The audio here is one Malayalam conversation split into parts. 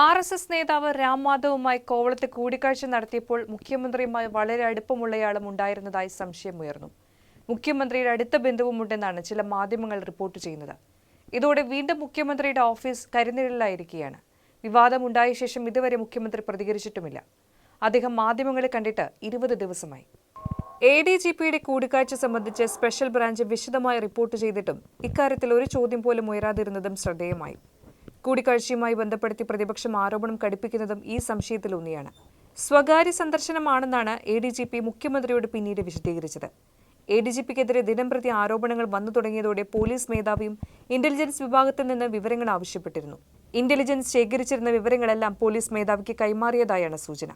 ആർ എസ് എസ് നേതാവ് രാം മാധവുമായി കോവളത്ത് കൂടിക്കാഴ്ച നടത്തിയപ്പോൾ മുഖ്യമന്ത്രിയുമായി വളരെ അടുപ്പമുള്ളയാളും ഉണ്ടായിരുന്നതായി സംശയമുയർന്നു മുഖ്യമന്ത്രിയുടെ അടുത്ത ബന്ധുവുമുണ്ടെന്നാണ് ചില മാധ്യമങ്ങൾ റിപ്പോർട്ട് ചെയ്യുന്നത്. ഇതോടെ വീണ്ടും മുഖ്യമന്ത്രിയുടെ ഓഫീസ് കരിനിഴലിലായിരിക്കുകയാണ്. വിവാദമുണ്ടായ ശേഷം ഇതുവരെ മുഖ്യമന്ത്രി പ്രതികരിച്ചിട്ടുമില്ല. അദ്ദേഹം മാധ്യമങ്ങളെ കണ്ടിട്ട് ഇരുപത് ദിവസമായി. എ ഡി ജി പിയുടെ കൂടിക്കാഴ്ച സംബന്ധിച്ച് സ്പെഷ്യൽ ബ്രാഞ്ച് വിശദമായി റിപ്പോർട്ട് ചെയ്തിട്ടും ഇക്കാര്യത്തിൽ ഒരു ചോദ്യം പോലും ഉയരാതിരുന്നതും ശ്രദ്ധേയമായി. കൂടിക്കാഴ്ചയുമായി ബന്ധപ്പെടുത്തി പ്രതിപക്ഷം ആരോപണം കടുപ്പിക്കുന്നതും ഈ സംശയത്തിലൂന്നിയാണ്. സ്വകാര്യ സന്ദർശനമാണെന്നാണ് എ ഡി ജി പി മുഖ്യമന്ത്രിയോട് പിന്നീട് വിശദീകരിച്ചത്. എ ഡി ജി പിക്കെതിരെ ദിനംപ്രതി ആരോപണങ്ങൾ വന്നു തുടങ്ങിയതോടെ പോലീസ് മേധാവിയും ഇന്റലിജൻസ് വിഭാഗത്തിൽ നിന്ന് വിവരങ്ങൾ ആവശ്യപ്പെട്ടിരുന്നു. ഇന്റലിജൻസ് ശേഖരിച്ചിരുന്ന വിവരങ്ങളെല്ലാം പോലീസ് മേധാവിക്ക് കൈമാറിയതായാണ് സൂചന.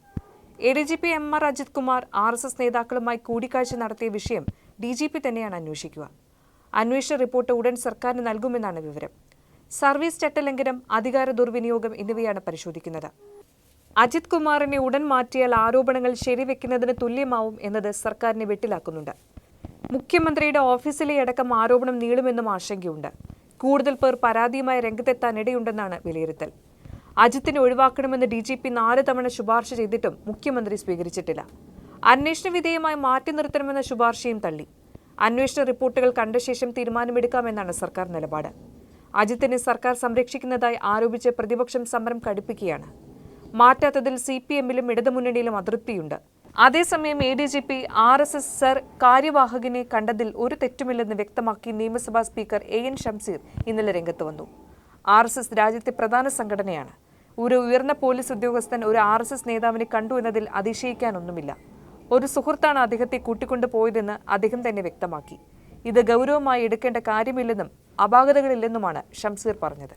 A D G P M R Ajith Kumar R S S നേതാക്കളുമായി കൂടിക്കാഴ്ച നടത്തിയ വിഷയം ഡി ജി പി തന്നെയാണ് അന്വേഷിക്കുക. അന്വേഷണ റിപ്പോർട്ട് ഉടൻ സർക്കാരിന് നൽകുമെന്നാണ് വിവരം. സർവീസ് ചട്ടലംഘനം അധികാര ദുർവിനിയോഗം എന്നിവയാണ് പരിശോധിക്കുന്നത്. അജിത് കുമാറിനെ ഉടൻ മാറ്റിയാൽ ആരോപണങ്ങൾ ശരിവെക്കുന്നതിന് തുല്യമാവും എന്നത് സർക്കാരിനെ വെട്ടിലാക്കുന്നുണ്ട്. മുഖ്യമന്ത്രിയുടെ ഓഫീസിലെ അടക്കം ആരോപണം നീളുമെന്നും ആശങ്കയുണ്ട്. കൂടുതൽ പേർ പരാതിയുമായി രംഗത്തെത്താൻ ഇടയുണ്ടെന്നാണ് വിലയിരുത്തൽ. അജിത്തിനെ ഒഴിവാക്കണമെന്ന് ഡി ജി പി നാല് തവണ ശുപാർശ ചെയ്തിട്ടും മുഖ്യമന്ത്രി സ്വീകരിച്ചിട്ടില്ല. അന്വേഷണ വിധേയമായി മാറ്റി നിർത്തണമെന്ന ശുപാർശയും തള്ളി. അന്വേഷണ റിപ്പോർട്ടുകൾ കണ്ട ശേഷം തീരുമാനമെടുക്കാമെന്നാണ് സർക്കാർ നിലപാട്. അജിത്തിനെ സർക്കാർ സംരക്ഷിക്കുന്നതായി ആരോപിച്ച് പ്രതിപക്ഷം സമരം കടുപ്പിക്കുകയാണ്. മാറ്റാത്തതിൽ സി പി എമ്മിലും ഇടതുമുന്നണിയിലും അതൃപ്തിയുണ്ട്. അതേസമയം A D G P R S S sir കാര്യവാഹകനെ കണ്ടതിൽ ഒരു തെറ്റുമില്ലെന്ന് വ്യക്തമാക്കി നിയമസഭാ സ്പീക്കർ എ എൻ ഷംസീർ ഇന്നലെ രംഗത്ത് വന്നു. ആർ എസ് എസ് രാജ്യത്തെ പ്രധാന സംഘടനയാണ്. ഒരു ഉയർന്ന പോലീസ് ഉദ്യോഗസ്ഥൻ ഒരു ആർ എസ് എസ് നേതാവിനെ കണ്ടു എന്നതിൽ അതിശയിക്കാനൊന്നുമില്ല. ഒരു സുഹൃത്താണ് അദ്ദേഹത്തെ കൂട്ടിക്കൊണ്ടു പോയതെന്ന് അദ്ദേഹം തന്നെ വ്യക്തമാക്കി. ഇത് ഗൗരവമായി എടുക്കേണ്ട കാര്യമില്ലെന്നും അപാകതകളില്ലെന്നുമാണ് ഷംസീർ പറഞ്ഞത്